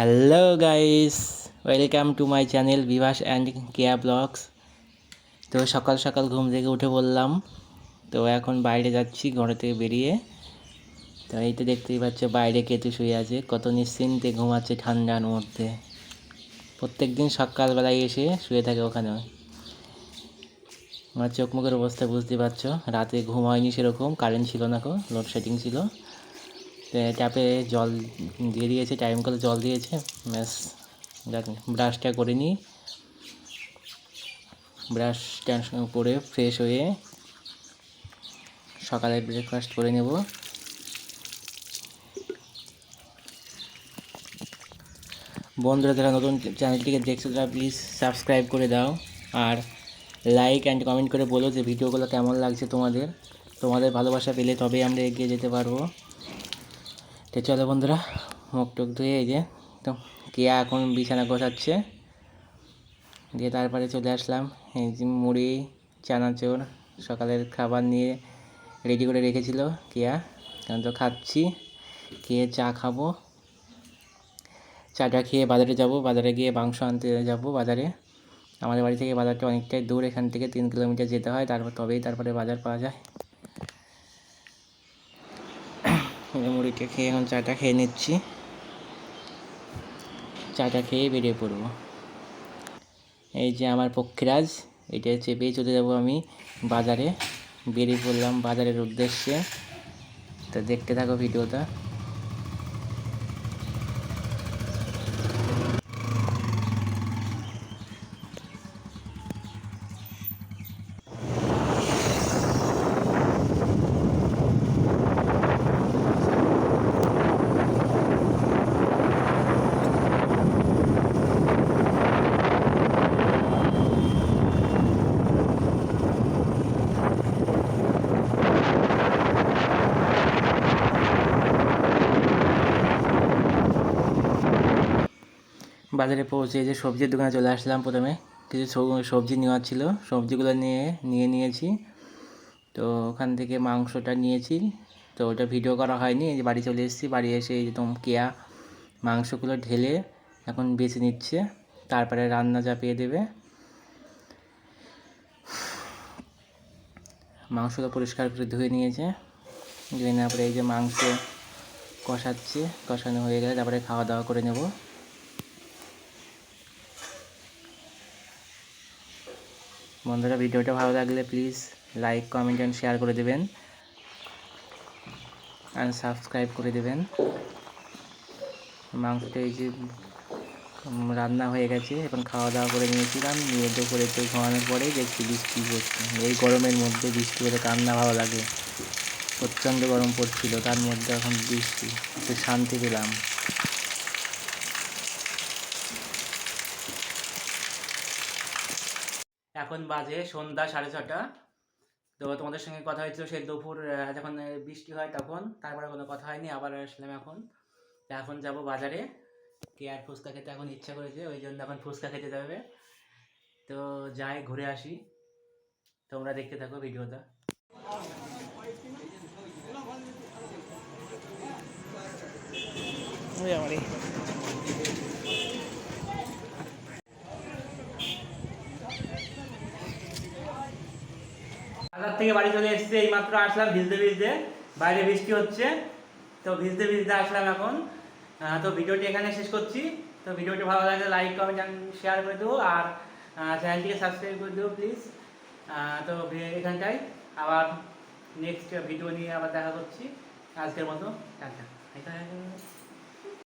Hello guys welcome to my channel Bibhas and Keya blogs তো সকাল সকাল ঘুম থেকে উঠে বললাম, তো এখন বাইরে যাচ্ছি, ঘর থেকে বেরিয়ে। তো এই তো দেখতেই পাচ্ছ, বাইরে কেতু শুয়ে আছে। কত নিশ্চিন্তে ঘুমাচ্ছে ঠান্ডার মধ্যে। প্রত্যেক দিন সকালবেলায় এসে শুয়ে থাকে ওখানে। আমার চোখ মুখের অবস্থা বুঝতে পারছ। রাতে ঘুম হয়নি সেরকম কারেন্ট ছিল না কো লোডশেডিং ছিল। ট্যাপে জল দিয়ে দিয়েছে টাইম করে জল দিয়েছে। ব্যাস ব্রাশটা করে নিই। ব্রাশটা করে ফ্রেশ হয়ে সকালে ব্রেকফাস্ট করে নেব। বন্ধুরা, যারা নতুন চ্যানেলটিকে দেখছ, তারা প্লিজ সাবস্ক্রাইব করে দাও। আর লাইক অ্যান্ড কমেন্ট করে বলো যে, ভিডিওগুলো কেমন লাগছে তোমাদের। তোমাদের ভালোবাসা পেলে তবেই আমরা এগিয়ে যেতে পারব। তো চলো বন্ধুরা, মুখ টুক ধুয়ে এই যে, তো কেয়া এখন বিছানা গোছাচ্ছে। দিয়ে তারপরে চলে আসলাম, এই যে মুড়ি, চানাচুর, সকালের খাবার নিয়ে রেডি করে রেখেছিল কেয়া। এখন তো খাচ্ছি, খেয়ে চা খাব। চাটা খেয়ে বাজারে যাব, বাজারে গিয়ে মাংস আনতে যাব বাজারে। আমাদের বাড়ি থেকে বাজারটা অনেকটাই দূর, এখান থেকে তিন কিলোমিটার যেতে হয়, তারপর তবেই তারপরে বাজার পাওয়া যায়। যে মুড়িটা খেয়ে এখন চাটা খেয়ে নিচ্ছি। চাটা খেয়ে বেরিয়ে পড়ব। এই যে আমার পক্ষীরাজ, এটা চেপেই চলে যাব আমি বাজারে। বেরিয়ে পড়লাম বাজারের উদ্দেশ্যে। তো দেখতে থাকো ভিডিওটা। বাজারে পৌঁছে যে সবজির দোকানে চলে আসলাম প্রথমে। কিছু সবজি নেওয়ার ছিল। সবজিগুলো নিয়ে নিয়ে নিয়েছি। তো ওখান থেকে মাংসটা নিয়েছি। তো ওটা ভিডিও করা হয়নি। এই যে বাড়ি চলে এসেছি। বাড়ি এসে এই যে তোম কেয়া মাংসগুলো ঢেলে এখন বেছে নিচ্ছে। তারপরে রান্না চাপিয়ে দেবে। মাংসটা পরিষ্কার করে ধুয়ে নিয়েছে। ধুয়ে নেওয়ার পরে এই যে মাংস কষাচ্ছে। কষানো হয়ে গেলে তারপরে খাওয়া দাওয়া করে নেব। বন্ধুরা, ভিডিওটা ভালো লাগলে please like comment and share করে দেবেন। অ্যান্ড সাবস্ক্রাইব করে দেবেন। মাংসটা এই যে রান্না হয়ে গেছে। এখন খাওয়া দাওয়া করে নিয়েছিলাম। নিয়ে তো করে তো ঘুমানোর পরে, দেখছি বৃষ্টি পড়ছে। এই গরমের মধ্যে বৃষ্টি হলে কান্না ভালো লাগে। প্রচণ্ড গরম পড়ছিল, তার মধ্যে এখন বৃষ্টি। একটু শান্তি পেলাম। এখন বাজে সন্ধ্যা সাড়ে ছটা। তো তোমাদের সঙ্গে কথা হয়েছিল সেই দুপুর যখন বৃষ্টি হয় তখন, তারপরে কোনো কথা হয়নি, আবার আসলাম এখন। এখন যাব বাজারে, কে আর ফুচকা খেতে এখন ইচ্ছা করেছে, ওই জন্য এখন ফুচকা খেতে যাবে। তো যাই, ঘুরে আসি। তোমরা দেখতে থাকো ভিডিওটা। ওই বাজার থেকে বাড়ি চলে এসেছে এই মাত্র আসলাম ভিজতে ভিজতে। বাইরে বৃষ্টি হচ্ছে, তো ভিজতে ভিজতে আসলাম এখন। তো ভিডিওটি এখানে শেষ করছি। তো ভিডিওটি ভালো লাগলে লাইক কমেন্ট শেয়ার করে দেবো আর চ্যানেলটিকে সাবস্ক্রাইব করে দেবো প্লিজ তো এখানটায় আবার নেক্সট ভিডিও নিয়ে আবার দেখা করছি। আজকের মতো, টাটা।